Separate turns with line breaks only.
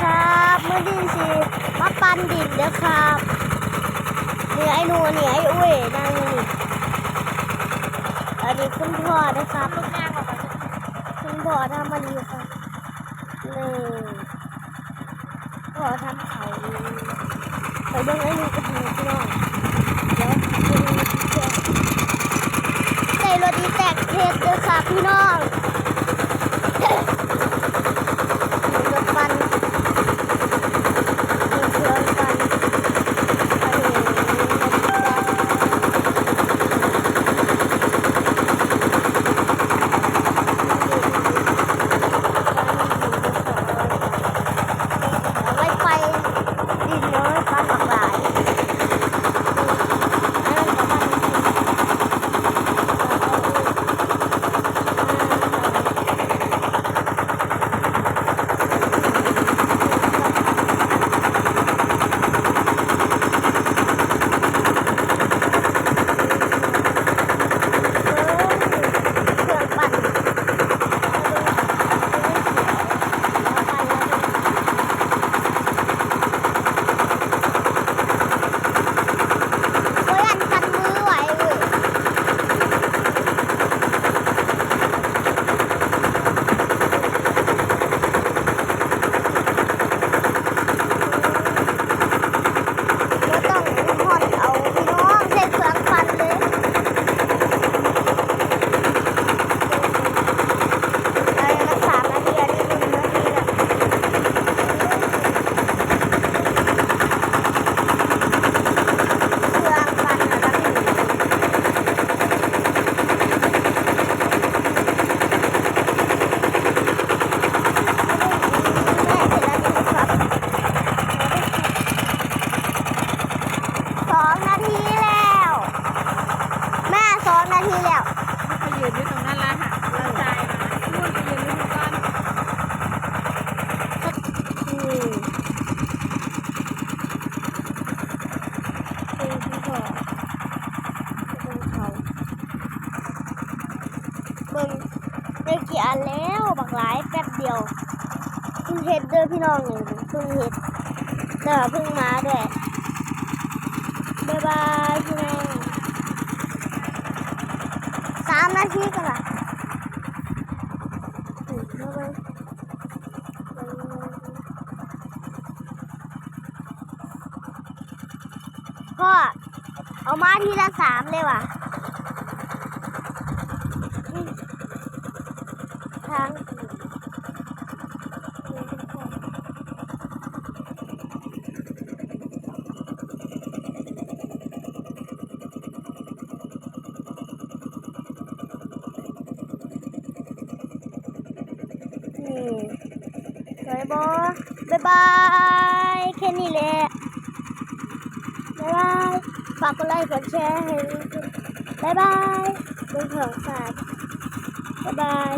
ครับเมื่อดินสิมาปันดินเด้อครับเนี่ไอ้นูนี่ไอ้อุ้ยนั่งนี่อันนี้คุณพ่อนะครับ
ลูกแม่อกว่าจะ
คุณพ่อทำมาดีครับนี่พ่อทำเขาไปเบิ่งไอ้นูกับหนูพี่น้องเดี๋ยวใส่รถดีแตกเพชรเด้อครับพี่น้อง องนาทีแล้ว
ไปยืนอยู่ตรงนั้นละค่ะเราใจนู่นไปยืนอยู่ตรงนั้น
ได้กี่อันแล้วบักหลายแป๊บเดียวเพิ่งเฮ็ดเด้อพี่น้องนี่งเพิ่งเฮ็ดเด้อเพิ่งมาด้วยบ๊ายบายพี่น้องำหน้าที่กันละพ่อเอามาทีละสามเลยว่ะอืมทางนี่ บอบบายบาย แค่นี้แหละบายบาย ฝากกดไลค์กดแชร์ให้ด้วยบ๊ายบายเป็นของฝากบายบาย